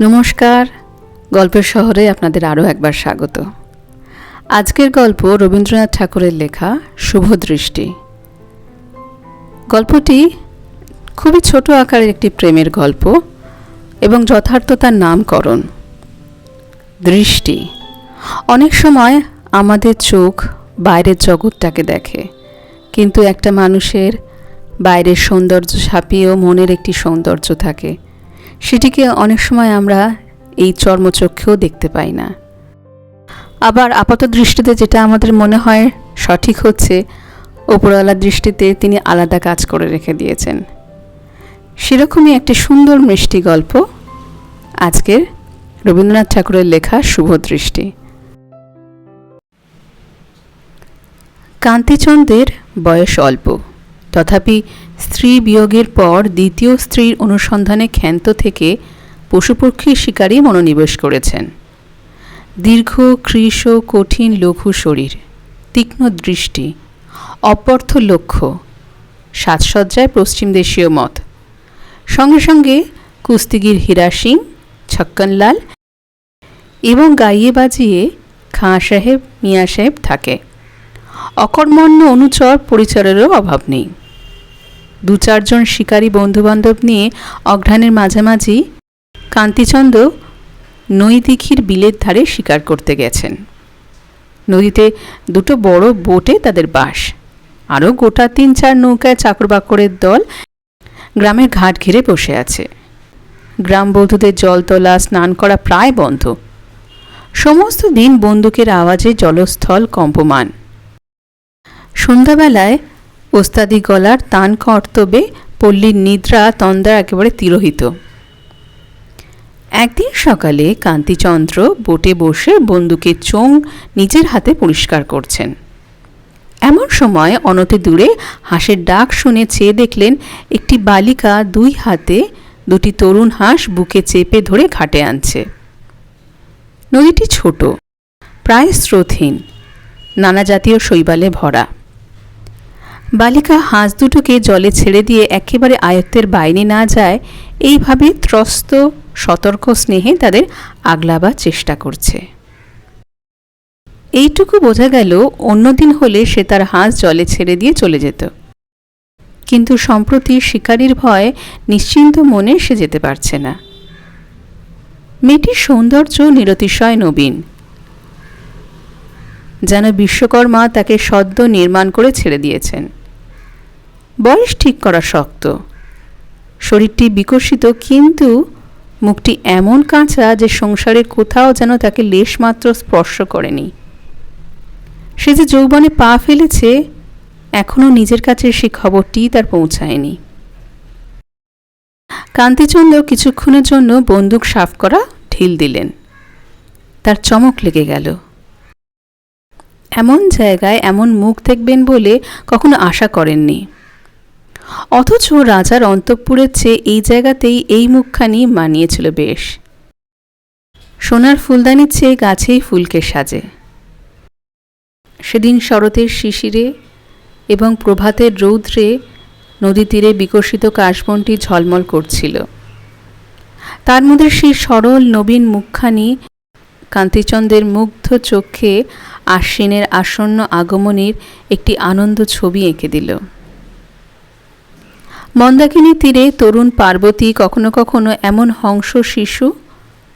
নমস্কার। গল্পের শহরে আপনাদের আরও একবার স্বাগত। আজকের গল্প রবীন্দ্রনাথ ঠাকুরের লেখা শুভ দৃষ্টি। গল্পটি খুবই ছোট আকারের একটি প্রেমের গল্প এবং যথার্থতার নামকরণ। দৃষ্টি। অনেক সময় আমাদের চোখ বাইরের জগৎটাকে দেখে, কিন্তু একটা মানুষের বাইরের সৌন্দর্য ছাপিয়েও মনের একটি সৌন্দর্য থাকে। সেটিকে অনেক সময় আমরা এই চর্মচক্ষেও দেখতে পাই না। আবার আপাত দৃষ্টিতে যেটা আমাদের মনে হয় সঠিক হচ্ছে ওপরওয়ালার দৃষ্টিতে তিনি আলাদা কাজ করে রেখে দিয়েছেন। সেরকমই একটি সুন্দর মিষ্টি গল্প আজকের রবীন্দ্রনাথ ঠাকুরের লেখা শুভ দৃষ্টি। কান্তিচন্দ্রের বয়স অল্প, তথাপি স্ত্রী বিয়োগের পর দ্বিতীয় স্ত্রীর অনুসন্ধানে ক্ষান্ত থেকে পশুপক্ষী শিকারী মনোনিবেশ করেছেন। দীর্ঘ, কৃশ, কঠিন, লঘু শরীর, তীক্ষ্ণ দৃষ্টি, অপর্থ লক্ষ্য, সাজসজ্জায় পশ্চিম দেশীয় মত। সঙ্গে সঙ্গে কুস্তিগির হীরা সিং, ছক্কনলাল এবং গাইয়ে বাজিয়ে খাঁ সাহেব, মিয়া সাহেব থাকে। অকর্মণ্য অনুচর পরিচরেরও অভাব নেই। দু চারজন শিকারী বন্ধুবান্ধব নিয়ে অঘ্রাণের মাঝামাঝি কান্তিচন্দ্র নৈদিঘির বিলের ধারে শিকার করতে গেছেন। নদীতে দুটো বড় বোটে তাদের বাস। আরও গোটা তিন চার নৌকায় চাকর বাকরের দল গ্রামের ঘাট ঘিরে বসে আছে। গ্রাম বন্ধুদের জল তোলা, স্নান করা প্রায় বন্ধ। সমস্ত দিন বন্দুকের আওয়াজে জলস্থল কম্পমান। সন্ধ্যাবেলায় ওস্তাদি গলার তান কর্তব্যে পল্লীর নিদ্রা তন্দ্রা একেবারে তিরোহিত। একদিন সকালে কান্তিচন্দ্র বোটে বসে বন্দুকের চোং নিজের হাতে পরিষ্কার করছেন। এমন সময় অনতি দূরে হাঁসের ডাক শুনে চেয়ে দেখলেন একটি বালিকা দুই হাতে দুটি তরুণ হাঁস বুকে চেপে ধরে ঘাটে আনছে। নদীটি ছোট, প্রায় স্রোতহীন, নানা জাতীয় শৈবালে ভরা। বালিকা হাঁস দুটোকে জলে ছেড়ে দিয়ে একেবারে আয়ত্তের বাইরে না যায়, এইভাবে ত্রস্ত, সতর্ক স্নেহে তাদের আগলাবার চেষ্টা করছে। এইটুকু বোঝা গেল অন্যদিন হলে সে তার হাঁস জলে ছেড়ে দিয়ে চলে যেত। কিন্তু সম্প্রতি শিকারীর ভয় নিশ্চিন্ত মনে সে যেতে পারছে না। মেয়েটির সৌন্দর্য নিরতিশয় নবীন। যেন বিশ্বকর্মা তাকে সদ্য নির্মাণ করে ছেড়ে দিয়েছেন। বয়স ঠিক করা শক্ত। শরীরটি বিকশিত, কিন্তু মুখটি এমন কাঁচা যে সংসারের কোথাও যেন তাকে লেশমাত্র স্পর্শ করেনি। সে যে যৌবনে পা ফেলেছে, এখনও নিজের কাছে সে খবরটি তার পৌঁছায়নি। কান্তিচন্দ্র কিছুক্ষণের জন্য বন্দুক সাফ করা ঢিল দিলেন। তার চমক লেগে গেল। এমন জায়গায় এমন মুখ দেখবেন বলে কখনো আশা করেননি। অথচ রাজার অন্তঃপুরের চেয়ে এই জায়গাতেই এই মুখখানি মানিয়েছিল বেশ। সোনার ফুলদানির চেয়ে গাছেই ফুলকে সাজে। সেদিন শরতের শিশিরে এবং প্রভাতের রৌদ্রে নদী তীরে বিকশিত কাশবনটি ঝলমল করছিল। তার মধ্যে সেই সরল নবীন মুখখানি কান্তিচন্দ্রের মুগ্ধ চোখে আশ্বিনের আসন্ন আগমনের একটি আনন্দ ছবি এঁকে দিল। মন্দাকিনী তীরে তরুণ পার্বতী কখনো কখনো এমন হংস শিশু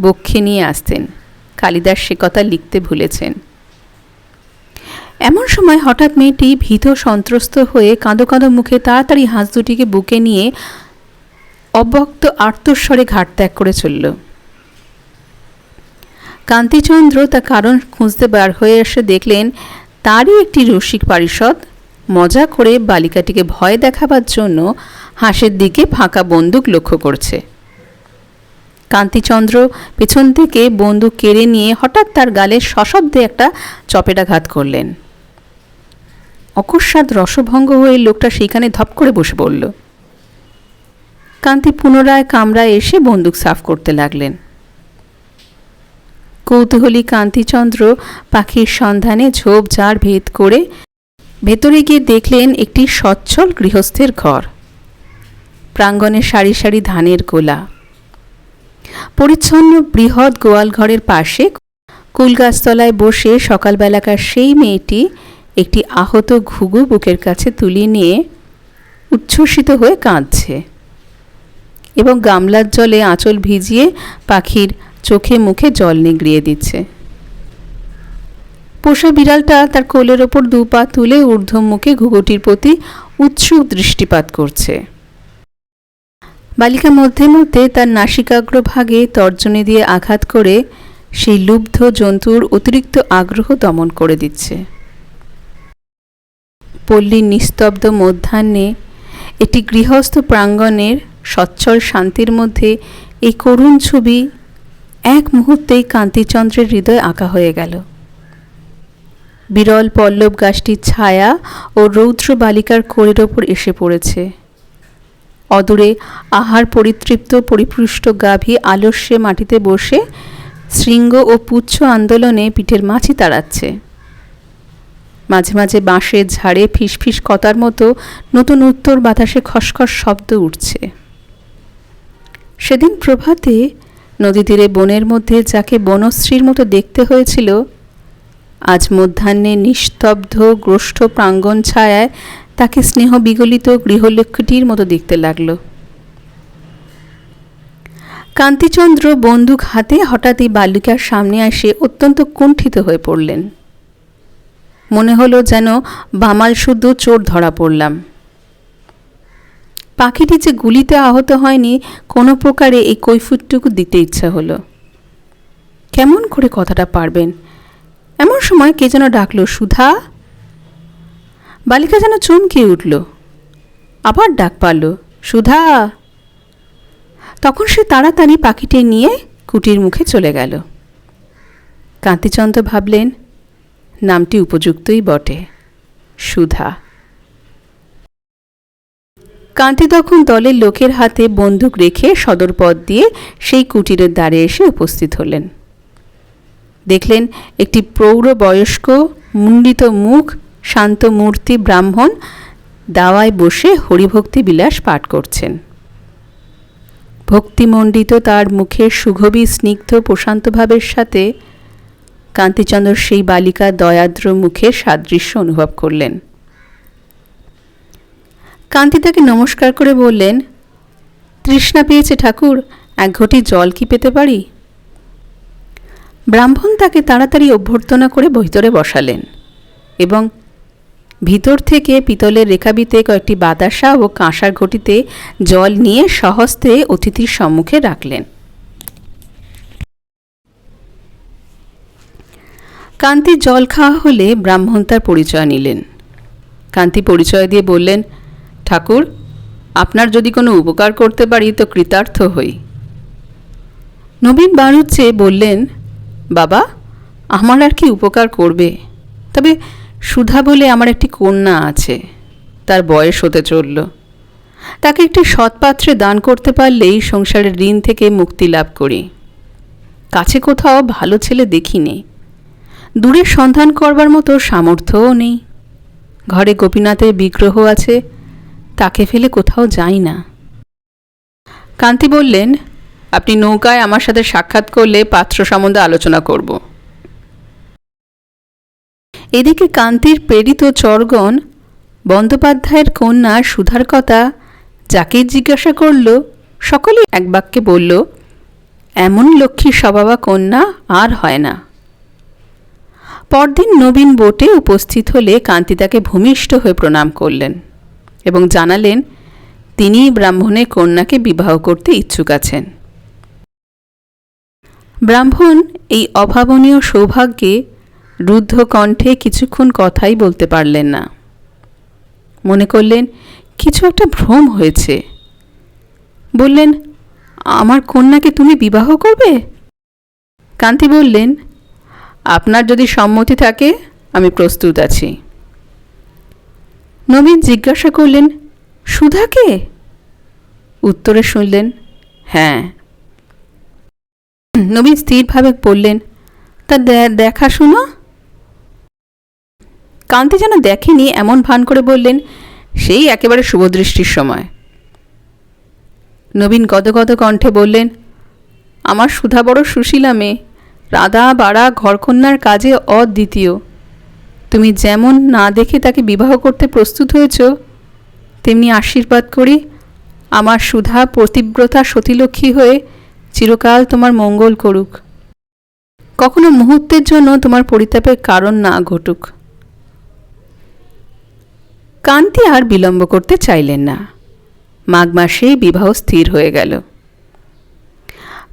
বক্ষে নিয়ে আসতেন। কালিদাস সে কথা লিখতে ভুলেছেন। এমন সময় হঠাৎ মেয়েটি ভীত সন্ত্রস্ত হয়ে কাঁদো কাঁদো মুখে তাড়াতাড়ি হাঁস দুটিকে বুকে নিয়ে অব্যক্ত আর্তস্বরে ঘাট ত্যাগ করে চলল। কান্তিচন্দ্র তার কারণ খুঁজতে বার হয়ে এসে দেখলেন, তারই একটি রসিক পারিষদ। মজা করে বালিকাটিকে ভয় দেখাবার জন্য হাঁসের দিকে ফাঁকা বন্দুক লক্ষ্য করছে। কান্তিচন্দ্র পেছন থেকে বন্দুক কেড়ে নিয়ে হঠাৎ তার গালে সশব্দে একটা চপেটাঘাত করলেন। অকস্মাৎ রসভঙ্গ হয়ে লোকটা সেখানে ধপ করে বসে পড়ল। কান্তি পুনরায় কামরায় এসে বন্দুক সাফ করতে লাগলেন। কৌতূহলী কান্তিচন্দ্র পাখির সন্ধানে ঝোপঝাড় ভেদ করে ভেতরে গিয়ে দেখলেন একটি সচ্ছল গৃহস্থের ঘর। প্রাঙ্গণে সারি সারি ধানের গোলা। পরিচ্ছন্ন বৃহৎ গোয়াল ঘরের পাশে কুলগাছতলায় বসে সকালবেলাকার সেই মেয়েটি একটি আহত ঘুঘু বুকের কাছে তুলিয়ে নিয়ে উচ্ছ্বসিত হয়ে কাঁদছে এবং গামলার জলে আঁচল ভিজিয়ে পাখির চোখে মুখে জল নিগড়িয়ে দিচ্ছে। পোষা বিড়ালটা তার কোলের ওপর দু পা তুলে ঊর্ধ্বমুখে ঘুঘুটির প্রতি উৎসুক দৃষ্টিপাত করছে। বালিকা মধ্যে মধ্যে তার নাসিকাগ্র ভাগে তর্জনী দিয়ে আঘাত করে সেই লুব্ধ জন্তুর অতিরিক্ত আগ্রহ দমন করে দিচ্ছে। পল্লীর নিস্তব্ধ মধ্যাহ্নে একটি গৃহস্থ প্রাঙ্গণের সচ্ছল শান্তির মধ্যে এই করুণ ছবি এক মুহূর্তেই কান্তিচন্দ্রের হৃদয় আঁকা হয়ে গেল। বিরল পল্লব গাছটির ছায়া ও রৌদ্র বালিকার কোরের ওপর এসে পড়েছে। অদূরে আহার পরিতৃপ্ত পরিপুষ্ট গাভী আলস্যে মাটিতে বসে শৃঙ্গ ও পুচ্ছ আন্দোলনে পিঠের মাছি তাড়াচ্ছে। মাঝে মাঝে বাঁশের ঝাড়ে ফিসফিস কতার মতো নতুন উত্তর বাতাসে খসখস শব্দ উঠছে। সেদিন প্রভাতে নদী তীরে বনের মধ্যে যাকে বনশ্রীর মতো দেখতে হয়েছিল, আজ মধ্যাহ্নে নিস্তব্ধ গ্রষ্ঠ প্রাঙ্গণ ছায়ায় তাকে স্নেহ বিগলিত গৃহলক্ষ্মীটির মতো দেখতে লাগল। কান্তিচন্দ্র বন্দুক হাতে হঠাৎই বালিকার সামনে আসে অত্যন্ত কুণ্ঠিত হয়ে পড়লেন। মনে হলো যেন বামাল শুদ্ধ চোর ধরা পড়লাম। পাখিটি যে গুলিতে আহত হয়নি, কোনো প্রকারে এই কৈফুটটুকু দিতে ইচ্ছা হলো। কেমন করে কথাটা পারবেন? এমন সময় কে যেন ডাকলো, সুধা! বালিকা যেন চমকে উঠল, আবার ডাক পারল, সুধা! তখন সে তাড়াতাড়ি পাখিটি নিয়ে কুটির মুখে চলে গেল। কান্তিচন্দ্র ভাবলেন, নামটি উপযুক্তই বটে, সুধা। কান্তি তখন দলের লোকের হাতে বন্দুক রেখে সদর পথ দিয়ে সেই কুটিরের দ্বারে এসে উপস্থিত হলেন। দেখলেন একটি প্রৌঢ় বয়স্ক মুন্ডিত মুখ, শান্ত মূর্তি ব্রাহ্মণ দাওয়ায় বসে হরিভক্তি বিলাস পাঠ করছেন। ভক্তিমণ্ডিত তার মুখের সুগভী, স্নিগ্ধ, প্রশান্ত ভাবের সাথে কান্তিচন্দ্র সেই বালিকা দয়াদ্র মুখের সাদৃশ্য অনুভব করলেন। কান্তি তাকে নমস্কার করে বললেন, তৃষ্ণা পেয়েছে ঠাকুর, এক ঘটি জল কি পেতে পারি? ব্রাহ্মণ তাকে তাড়াতাড়ি অভ্যর্থনা করে ভিতরে বসালেন এবং ভিতর থেকে পিতলের রেখাবিতে কয়েকটি বাতাসা ও কাঁসার ঘটিতে জল নিয়ে সহস্তে অতিথির সম্মুখে রাখলেন। কান্তি জল খাওয়া হলে ব্রাহ্মণ তার পরিচয় নিলেন। কান্তি পরিচয় দিয়ে বললেন ঠাকুর, আপনার যদি কোনো উপকার করতে পারি তো কৃতার্থ হই। নবীন বাড়ুচ্ছে বললেন, বাবা, আমার আর কি উপকার করবে? তবে সুধা বলে আমার একটি কন্যা আছে, তার বয়স হতে চলল। তাকে একটি সৎপাত্রে দান করতে পারলেই সংসারের ঋণ থেকে মুক্তি লাভ করি। কাছে কোথাও ভালো ছেলে দেখিনি। দূরে সন্ধান করবার মতো সামর্থ্যও নেই। ঘরে গোপীনাথের বিগ্রহ আছে তাকে ফেলে কোথাও যাই না। কান্তি বললেন, আপনি নৌকায় আমার সাথে সাক্ষাৎ করলে পাত্র সম্বন্ধে আলোচনা করব। এদিকে কান্তির প্রেরিত চরগণ, বন্দ্যোপাধ্যায়ের কন্যা সুধার কথা যাকে জিজ্ঞাসা করল, সকলে এক বাক্যে বলল, এমন লক্ষ্মী স্বভাবা কন্যা আর হয় না। পরদিন নবীন বোটে উপস্থিত হলে কান্তি তাকে ভূমিষ্ঠ হয়ে প্রণাম করলেন। এবং জানালেন তিনি ব্রাহ্মণের কন্যাকে বিবাহ করতে ইচ্ছুক আছেন। ব্রাহ্মণ এই অভাবনীয় সৌভাগ্যে রুদ্ধ কণ্ঠে কিছুক্ষণ কথাই বলতে পারলেন না। মনে করলেন, কিছু একটা ভ্রম হয়েছে। বললেন, আমার কন্যাকে তুমি বিবাহ করবে? কান্তি বললেন, আপনার যদি সম্মতি থাকে, আমি প্রস্তুত আছি। নবীন জিজ্ঞাসা করলেন, সুধাকে? উত্তরে শুনলেন হ্যাঁ। নবীন স্থিরভাবে বললেন, তা দেখা শুনো। কান্তি যেন দেখেনি, এমন ভান করে বললেন, সেই একেবারে শুভদৃষ্টির সময়। নবীন গদগদ কণ্ঠে বললেন, আমার সুধা বড় সুশীলা মেয়ে, রাধা, বাড়া, ঘরকন্যার কাজে অদ্বিতীয়। তুমি যেমন না দেখে তাকে বিবাহ করতে প্রস্তুত হয়েছ, তেমনি আশীর্বাদ করি। আমার সুধা প্রতিব্রতা সতীলক্ষ্মী হয়ে চিরকাল তোমার মঙ্গল করুক। কখনো মুহূর্তের জন্য তোমার পরিতাপের কারণ না ঘটুক। কান্তি আর বিলম্ব করতে চাইলেন না। মাঘ মাসেই বিবাহ স্থির হয়ে গেল।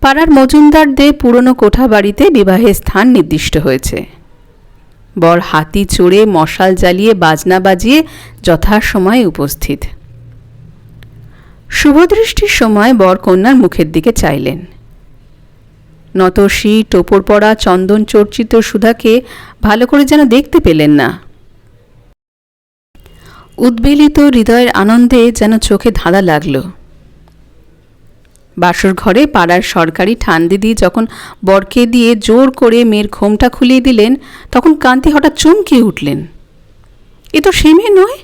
পাড়ার মজুমদারদের পুরনো কোঠা বাড়িতে বিবাহের স্থান নির্দিষ্ট হয়েছে। বর হাতি চড়ে মশাল জ্বালিয়ে বাজনা বাজিয়ে যথাসময়ে উপস্থিত। শুভদৃষ্টির সময় বর কন্যার মুখের দিকে চাইলেন। নতশি টোপর পড়া চন্দন চর্চিত সুধাকে ভালো করে যেন দেখতে পেলেন না। উদ্বেলিত হৃদয়ের আনন্দে যেন চোখে ধাঁধা লাগল। বাসর ঘরে পাড়ার সরকারি ঠান দিদি যখন বরকে দিয়ে জোর করে মেয়ের ঘোমটা খুলিয়ে দিলেন, তখন কান্তি হঠাৎ চমকে উঠলেন। এ তো সে মেয়ে নয়।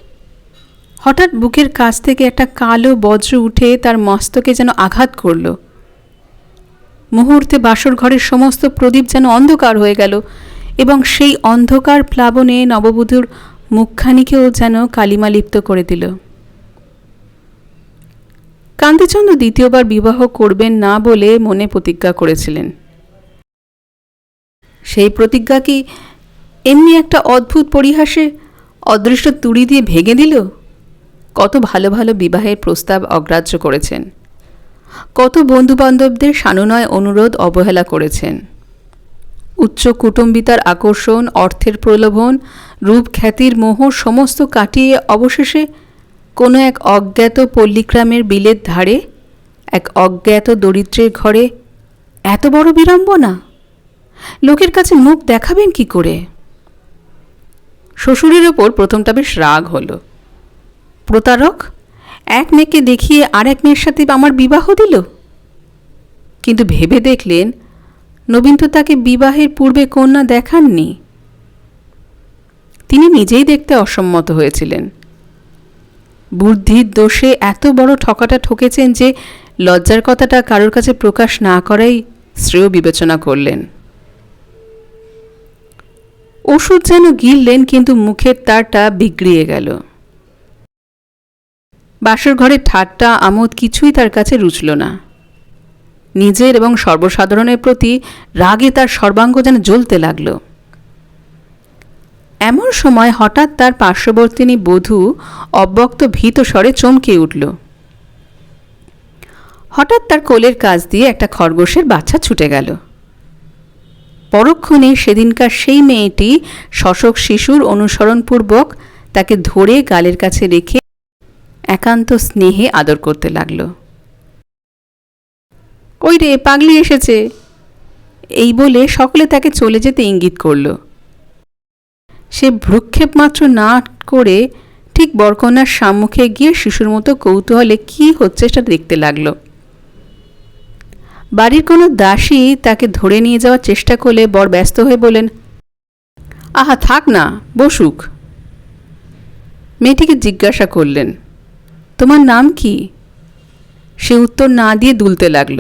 হঠাৎ বুকের কাছ থেকে একটা কালো বজ্র উঠে তার মস্তকে যেন আঘাত করল। মুহূর্তে বাসর ঘরের সমস্ত প্রদীপ যেন অন্ধকার হয়ে গেল এবং সেই অন্ধকার প্লাবনে নববধূর মুখখানিকেও যেন কালিমা লিপ্ত করে দিল। কান্তিচন্দ্র দ্বিতীয়বার বিবাহ করবেন না বলে মনে প্রতিজ্ঞা করেছিলেন। সেই প্রতিজ্ঞা কি এমনি একটা অদ্ভুত পরিহাসে অদৃশ্য তুড়ি দিয়ে ভেঙে দিল? কত ভালো ভালো বিবাহের প্রস্তাব অগ্রাহ্য করেছেন। কত বন্ধুবান্ধবদের সানুনয় অনুরোধ অবহেলা করেছেন। উচ্চ কুটুম্বিতার আকর্ষণ, অর্থের প্রলোভন রূপ খ্যাতির মোহ সমস্ত কাটিয়ে অবশেষে কোনো এক অজ্ঞাত পল্লীগ্রামের বিলের ধারে, এক অজ্ঞাত দরিদ্রের ঘরে এত বড় বিড়ম্বনা? লোকের কাছে মুখ দেখাবেন কি করে? শ্বশুরের ওপর প্রথমটা বেশ রাগ হলো। প্রতারক, এক মেয়েকে দেখিয়ে আর এক মেয়ের সাথে আমার বিবাহ দিল? কিন্তু ভেবে দেখলেন, নবীন তো তাকে বিবাহের পূর্বে কন্যা দেখাননি। তিনি নিজেই দেখতে অসম্মত হয়েছিলেন। বুদ্ধির দোষে এত বড় ঠকাটা ঠকেছেন যে লজ্জার কথাটা কারোর কাছে প্রকাশ না করাই শ্রেয় বিবেচনা করলেন। ওষুধ যেন গিললেন, কিন্তু মুখের তারটা বিগড়িয়ে গেল। বাসর ঘরের ঠাট্টা আমোদ কিছুই তার কাছে রুচল না। নিজের এবং সর্বসাধারণের প্রতি রাগে তার সর্বাঙ্গ যেন জ্বলতে লাগল। এমন সময় হঠাৎ তার পার্শ্ববর্তিনী বধূ অব্যক্ত ভীত স্বরে চমকে উঠল। হঠাৎ তার কোলের কাজ দিয়ে একটা খরগোশের বাচ্চা ছুটে গেল। পরক্ষণে সেদিনকার সেই মেয়েটি শশক শিশুর অনুসরণপূর্বক তাকে ধরে গালের কাছে রেখে একান্ত স্নেহে আদর করতে লাগল। ওই রে, পাগলি এসেছে। এই বলে সকলে তাকে চলে যেতে ইঙ্গিত করল। সে ভ্রুক্ষেপ মাত্র না করে ঠিক বরকন্যার সম্মুখে গিয়ে শিশুর মতো কৌতূহলে কি হচ্ছে সেটা দেখতে লাগল। বাড়ির কোনো দাসী তাকে ধরে নিয়ে যাওয়ার চেষ্টা করলে বর ব্যস্ত হয়ে বলেন আহা, থাক না, বসুক। মেয়েটিকে জিজ্ঞাসা করলেন, তোমার নাম কি? সে উত্তর না দিয়ে দুলতে লাগল।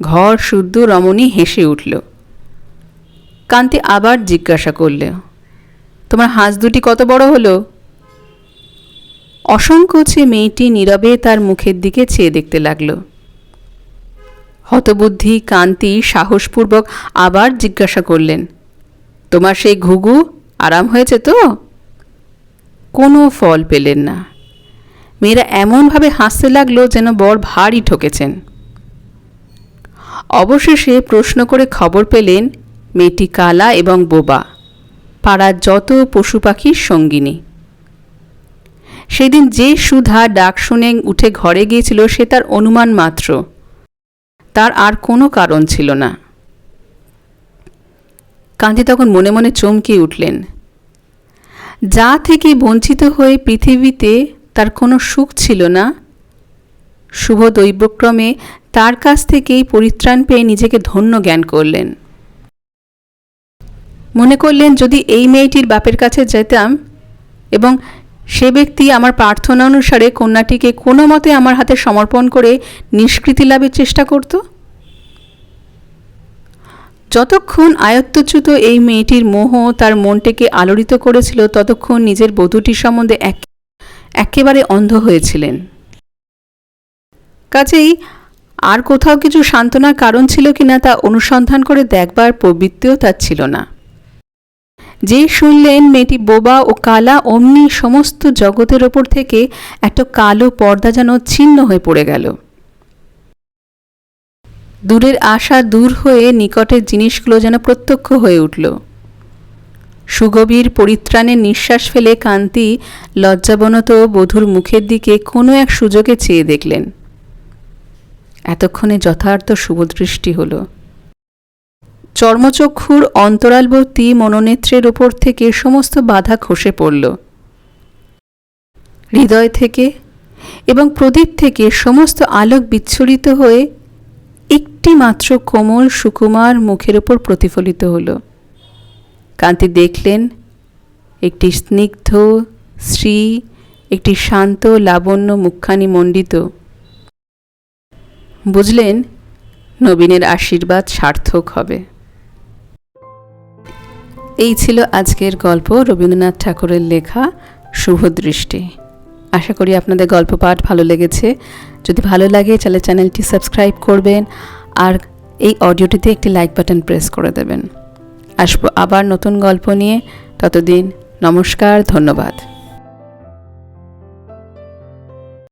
ঘর, শুদ্ধ রমণী হেসে উঠল। কান্তি আবার জিজ্ঞাসা করলে তোমার হাঁস দুটি কত বড় হলো? অসংকোচে মেয়েটি নীরবে তার মুখের দিকে চেয়ে দেখতে লাগল। হতবুদ্ধি কান্তি সাহসপূর্বক আবার জিজ্ঞাসা করলেন, তোমার সেই ঘুঘু আরাম হয়েছে তো? কোনো ফল পেলেন না। মেয়েরা এমনভাবে হাসতে লাগল যেন বর ভারী ঠকেছেন। অবশেষে প্রশ্ন করে খবর পেলেন, মেয়েটি কালা এবং বোবা। পাড়ার যত পশু পাখির সঙ্গিনী। সেদিন যে সুধা ডাক শুনে উঠে ঘরে গিয়েছিল সে তার অনুমান মাত্র। তার আর কোনো কারণ ছিল না। কান্তি তখন মনে মনে চমকে উঠলেন। যা থেকে বঞ্চিত হয়ে পৃথিবীতে তার কোনো সুখ ছিল না। শুভ দৈবক্রমে তার কাছ থেকেই পরিত্রাণ পেয়ে নিজেকে ধন্য জ্ঞান করলেন। মনে করলেন, যদি এই মেয়েটির বাপের কাছে যেতাম এবং সে ব্যক্তি আমার প্রার্থনা অনুসারে কন্যাটিকে কোনো মতে আমার হাতে সমর্পণ করে নিষ্কৃতি লাভের চেষ্টা করত? যতক্ষণ আয়ত্তচ্যুত এই মেয়েটির মোহ তার মনটিকে আলোড়িত করেছিল, ততক্ষণ নিজের বধূটির সম্বন্ধে এক, একেবারে অন্ধ হয়েছিলেন। কাজেই আর কোথাও কিছু সান্ত্বনার কারণ ছিল কিনা তা অনুসন্ধান করে দেখবার প্রবৃত্তিও তার ছিল না। যে শুনলেন মেয়েটি বোবা ও কালা, অমনি সমস্ত জগতের ওপর থেকে একটা কালো পর্দা যেন ছিন্ন হয়ে পড়ে গেল। দূরের আশা দূর হয়ে নিকটের জিনিসগুলো যেন প্রত্যক্ষ হয়ে উঠল। সুগভীর পরিত্রাণের নিঃশ্বাস ফেলে কান্তি লজ্জাবনত বধূর মুখের দিকে কোনো এক সুযোগে চেয়ে দেখলেন। এতক্ষণে যথার্থ শুভদৃষ্টি হল। চর্মচক্ষুর অন্তরালবর্তী মনোনেত্রের ওপর থেকে সমস্ত বাধা খসে পড়ল। হৃদয় থেকে এবং প্রদীপ থেকে সমস্ত আলোক বিচ্ছুরিত হয়ে একটি মাত্র কোমল সুকুমার মুখের ওপর প্রতিফলিত হল। কান্তি দেখলেন একটি স্নিগ্ধ শ্রী একটি শান্ত, লাবণ্য, মুখখানি মণ্ডিত। বুঝলেন, নবীনের আশীর্বাদ সার্থক হবে। এই ছিল আজকের গল্প রবীন্দ্রনাথ ঠাকুরের লেখা শুভদৃষ্টি আশা করি আপনাদের গল্প পাঠ ভালো লেগেছে। যদি ভালো লাগে, তাহলে চ্যানেলটি সাবস্ক্রাইব করবেন আর এই অডিওটিতে একটি লাইক বাটন প্রেস করে দেবেন। আসব আবার নতুন গল্প নিয়ে। ততদিন নমস্কার, ধন্যবাদ।